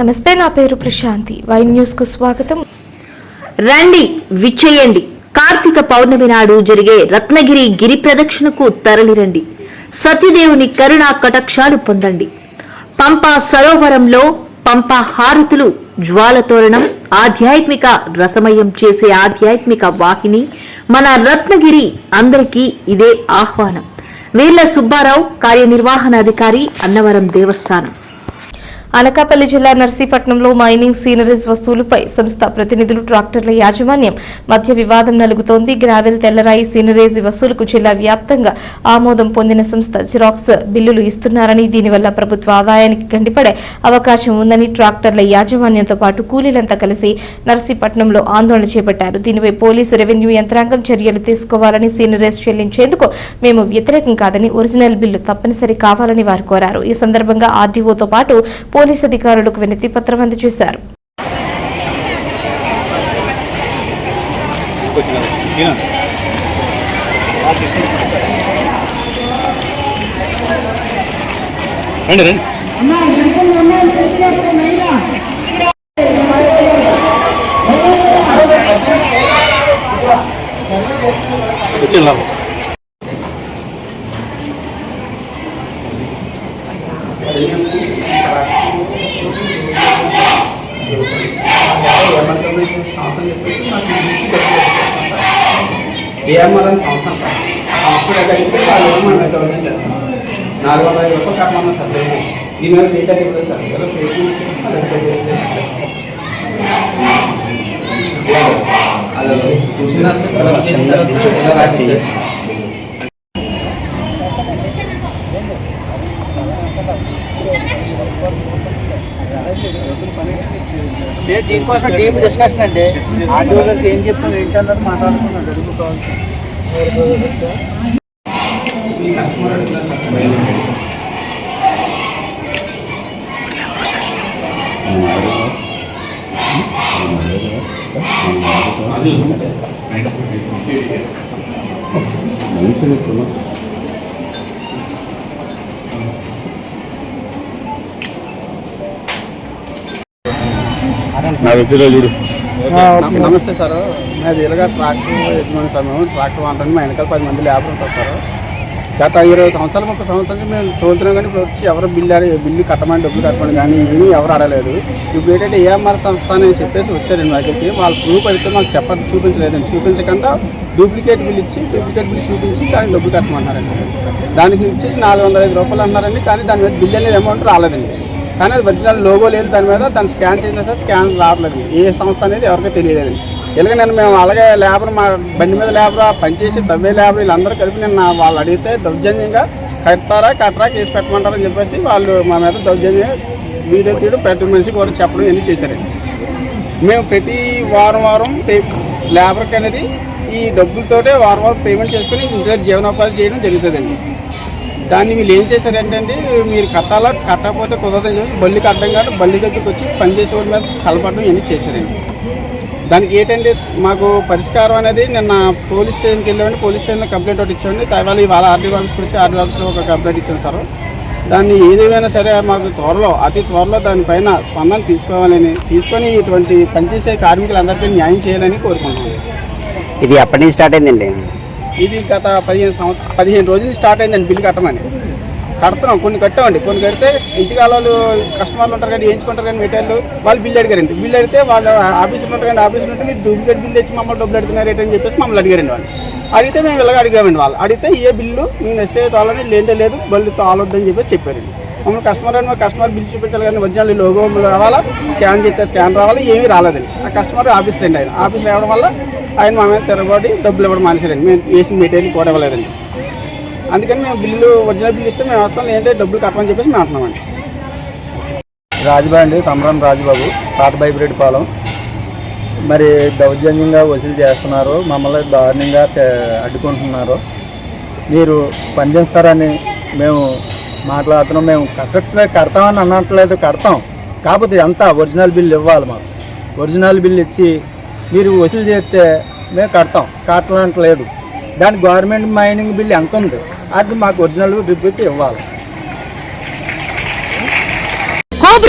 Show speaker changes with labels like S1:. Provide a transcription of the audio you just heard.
S1: నమస్తే నా పేరు ప్రశాంతి. వై న్యూస్కు స్వాగతం.
S2: రండి విచ్చేయండి. కార్తీక పౌర్ణమి నాడు జరిగే రత్నగిరి గిరి ప్రదక్షిణకు తరలిరండి. సత్యదేవుని కరుణా కటాక్షాలు పొందండి. పంపా సరోవరంలో పంపా హారతులు జ్వాలతోరణం ఆధ్యాత్మిక రసమయం చేసే ఆధ్యాత్మిక వాహిని మన రత్నగిరి అందరికీ ఇదే ఆహ్వానం. వీర్ల సుబ్బారావు కార్యనిర్వహణాధికారి అన్నవరం దేవస్థానం.
S1: అనకాపల్లి జిల్లా నర్సీపట్నంలో మైనింగ్ సీనరీస్ వసూలుపై సంస్థ ప్రతినిధులు ట్రాక్టర్ల యాజమాన్యం మధ్య వివాదం నలుగుతోంది. గ్రావెల్ తెల్లరాయి సీనరీస్ వసూలుకు జిల్లా వ్యాప్తంగా ఆమోదం పొందిన సంస్థ జిరాక్స్ బిల్లులు ఇస్తున్నారని దీనివల్ల ప్రభుత్వ ఆదాయానికి గండిపడే అవకాశం ఉందని ట్రాక్టర్ల యాజమాన్యంతో పాటు కూలీలంతా కలిసి నర్సీపట్నంలో ఆందోళన చేపట్టారు. దీనిపై పోలీసు రెవెన్యూ యంత్రాంగం చర్యలు తీసుకోవాలని సీనరీస్ చెల్లించేందుకు మేము వ్యతిరేకం కాదని ఒరిజినల్ బిల్లు తప్పనిసరి కావాలని వారు కోరారు. ఈ సందర్భంగా ఆర్డీఓతో పాటు పోలీస్ అధికారులకు వినతి పత్రం అందజేశారు.
S3: రండి రండి. వచ్చి లాభం
S4: ఏఎంఆర్ అని సంస్థ సార్. సంస్థ దగ్గరికి వాళ్ళు ఏమో మనం డెవలప్ చేస్తాం నాలుగు వందల ఐదు రూపాయలు కట్టమన్నా సార్ రేపు దీని మీద ఇవ్వలేదు సార్ ఏదో ఫేక్ వచ్చేసి మళ్ళీ అలా చూసిన
S5: దీనికోసం డీప్ డిస్కషన్ అండి. ఆర్డీఓ గారికి ఏం చెప్తాను ఏంటన్నది మాట్లాడుకున్నాను అడుగుతాను
S4: మనుషులు ఇప్పుడు అడుగుతున్నారు సార్
S3: నా వ్యక్తిలో చూడు.
S4: నమ- నమస్తే సార్. మాది ఇలాగా ట్రాక్టర్ యజమాని సార్ మేము. ట్రాక్టర్ వాడడానికి మా వెనకాల పది మంది లేబర్ ఉంటారు సార్. గత ఇరవై సంవత్సరాలు ముప్పై సంవత్సరాల నుంచి మేము తోలుతున్నాం కానీ ఇప్పుడు వచ్చి ఎవరు బిల్లు అడిగి బిల్లు కట్టమని డబ్బులు కట్టమని కానీ ఏమీ ఎవరు అడగలేదు. ఇప్పుడు ఏంటంటే ఏఎంఆర్ సంస్థ అని చెప్పేసి వచ్చారండి మా దగ్గరికి వాళ్ళ ప్రూఫ్ అయితే మాకు చెప్ప చూపించలేదండి. చూపించకుండా డూప్లికేట్ బిల్ ఇచ్చి డూప్లికేట్ బిల్ చూపించి దానికి డబ్బులు కట్టమన్నారండి. దానికి ఇచ్చేసి నాలుగు వందల ఐదు రూపాయలు అన్నారండి. కానీ దాని మీద బిల్ అనేది అమౌంట్ రాలేదండి. కానీ అది ఒరిజినల్ లోగో లేదు దాని మీద దాన్ని స్కాన్ చేసినా సరే స్కాన్ రావట్లేదు. ఏ సంస్థ అనేది ఎవరికీ తెలియలేదు. ఇలాగ నేను మేము అలాగే లేబర్ మా బండి మీద లేబర్ పనిచేసి తవ్వే లేబర్ వీళ్ళందరూ కలిపి నిన్న వాళ్ళు అడిగితే దౌర్జన్యంగా కట్టారా కట్టరా కేసు పెట్టమంటారని చెప్పేసి వాళ్ళు మా మీద దౌర్జన్యం వీడియో తీయడం ప్రతి మనిషి కూడా చెప్పడం ఇవన్నీ చేశారండి మేము ప్రతి వారం వారం పే- లేబర్కి అనేది ఈ డబ్బులతోటే వారం వారం పేమెంట్ చేసుకుని ఇంటి జీవనోపాధి చేయడం జరుగుతుందండి. దాన్ని వీళ్ళు ఏం చేశారంటే మీరు కట్టాలా కట్టకపోతే కుదరదని చెప్పి బల్లి కట్టడం కాదు బల్లి దగ్గరికి వచ్చి పనిచేసే వాళ్ళ మీద కలపడం ఇవన్నీ చేశారండి. దానికి ఏంటంటే మాకు పరిష్కారం అనేది నిన్న పోలీస్ స్టేషన్కి వెళ్ళామండి పోలీస్ స్టేషన్లో కంప్లైంట్ ఒకటి ఇచ్చామండి. తర్వాత ఇవాళ ఆర్డీ ఆఫీస్కి వచ్చి ఆర్డీ ఆఫీస్లో ఒక కంప్లైంట్ ఇచ్చాను సార్. దాన్ని ఏదేమైనా సరే మాకు త్వరలో అతి త్వరలో దానిపైన స్పందన తీసుకోవాలని తీసుకొని ఇటువంటి పనిచేసే కార్మికులందరికీ న్యాయం చేయాలని కోరుకుంటున్నాను
S5: ఇది ఎప్పటి నుంచి స్టార్ట్ అయిందండి?
S4: ఇది గత పదిహేను సంవత్సరం పదిహేను రోజులు స్టార్ట్ అయిందండి బిల్లు కట్టమని. కడుతున్నాం కొన్ని కట్టామండి. కొన్ని కడితే ఇంటికి వాళ్ళు కస్టమర్లు ఉంటారు కానీ వేయించుకుంటారు కానీ మెటీరియల్ వాళ్ళు బిల్లు అడిగారండి. బిల్లు అడిగితే వాళ్ళు ఆఫీసులు ఉంటారు కానీ ఆఫీసులు ఉంటే మీరు డూప్లికేట్ బిల్ తెచ్చి మమ్మల్ని డబ్బులు అడుగుతున్నారు ఏంటని చెప్పేసి మమ్మల్ని అడిగారండి వాళ్ళు. అడిగితే మేము ఇలాగ అడిగామండి వాళ్ళు. అడిగితే ఏ బిల్లు మేము ఇస్తే తోలని లేదంటే లేదు బల్లు తోలొద్దని చెప్పేసి చెప్పారండి. మమ్మల్ని కస్టమర్ అని కస్టమర్ బిల్ చూపించాలి కానీ ఒరిజినల్ లోగో రావాలా? స్కాన్ చేస్తే స్కాన్ రావాలి ఏమీ రాలేదండి. ఆ కస్టమర్ ఆఫీస్ రండి ఆయన. ఆఫీస్ రావడం వల్ల ఆయన మా మీద తిరగబడి డబ్బులు ఇవ్వడం మానేశారండి మేము వేసిన మెటీరియల్ కూడా ఇవ్వలేదండి. అందుకని మేము బిల్లు ఒరిజినల్ బిల్లు ఇస్తే మేము వస్తాం లేదంటే డబ్బులు కట్టమని చెప్పేసి మేము అంటున్నామండి.
S5: రాజుబాబు అండి తమరం రాజుబాబు పాత బైబ్రెడ్ పాలెం. మరి దౌర్జన్యంగా వసూలు చేస్తున్నారు మమ్మల్ని దారుణంగా అడ్డుకుంటున్నారు. మీరు పనిచేస్తారని మేము మాట్లాడుతున్నాం. మేము కరెక్ట్గా కడతామని అనట్లేదు కడతాం. కాకపోతే ఎంత ఒరిజినల్ బిల్లు ఇవ్వాలి మాకు. ఒరిజినల్ బిల్ ఇచ్చి మీరు వసూలు చేస్తే మేము కడతాం. కట్టలేదు దాని గవర్నమెంట్ మైనింగ్ బిల్ ఎంత ఉంది? అది మాకు ఒరిజినల్ రిపీట్ ఇవ్వాలి.